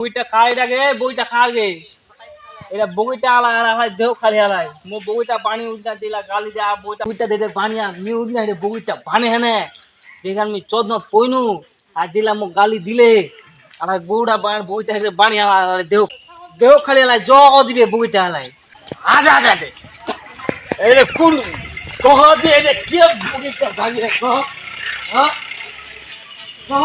বইটা খাই লাগে বইটা খাগে এটা বইটা আলা আলা হয়, দেহ খালি আলাই মো বইটা পানি উঠনা দিলা, গালি যা বইটা বইটা দে বানিয়া মি উঠনা রে বইটা পানি হেনে। যেখান মি চোদন পইনু, আর দিলা মো গালি দিলে আর বউটা বান বইটা হেরে বানিয়া আলাই দেহ দেহ খালি আলাই জ দিবে বইটা আলাই আজা আজা দে। রে কোন কহ দিয়ে রে কি বগিটা ভাঙিয়ে কহ হ্যাঁ কহ।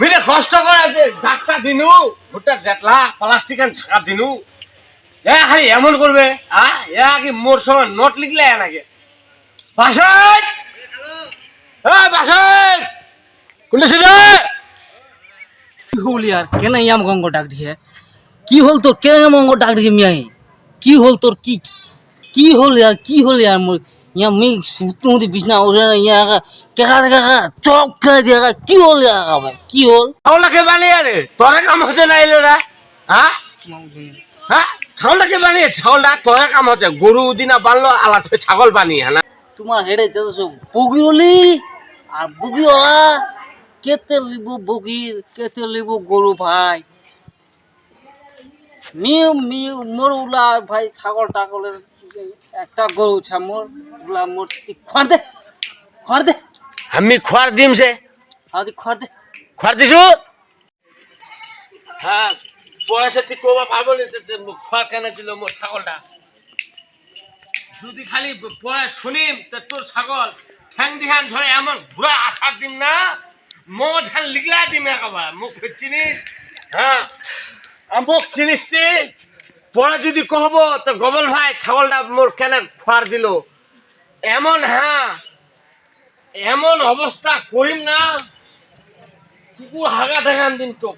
মিলে কষ্ট করে ঝাঁকটা দিনু, ভুট্টা দেখলা প্লাস্টিক ঝাঁকা দিনু। এ এমন করবে এ কি মোর সময় নোট লিখলে নাকি? হল গঙ্গ ডাক কি হল তোর? কেন মঙ্গ ডাক দিছে মিয়াই? কি হল তোর? কি কি হল ইয়ার? কি হল ইয়ার মোর? ইয়া মি সুতু দি বিছনা ওরে ইয়া কেকা কেকা চক কে দিয়া কি হল ইয়ার ভাই কি হল ছাওলাকে বানিয়ে রে তোরা কাম হচ্ছে না এলো না হ্যাঁ হ্যাঁ ছাগলটাকে বানিয়ে ছাগলটা তোরা কাম হচ্ছে গরু দিনা বানলো আলাদা ছাগল বানিয়ে না তোমার হেডে যত সব বগি হলি আর বগি ওলা কেতে লিব বগির কেতে লিব গরু ভাই মিউ মিউ মোর উলা ভাই ছাগল টাগলের একটা গরু ছা মোর উলা মোর খড় দে খড় দে। আমি খোয়ার দিম সে। আদি খড় দে। খোয়ার দিছু? হ্যাঁ তুই কোবা না খোয়ার কেন দিল মোর ছাগলটা? যদি খালি পয় শুনিম তো তোর ছাগল ঠ্যাং দিহান ধরে এমন ঘুরা আছার দিম না? মজ খান লিগলা দিম একেবারে। মুখ চিনিস? হ্যাঁ। আমুক চিনিস তুই? পরে যদি কহব তো গবল ভাই ছাগলটা মোর কেন খোয়ার দিল? এমন হ্যাঁ। এমন অবস্থা করিম না। কুকুর হাগা দেখান দিন তো।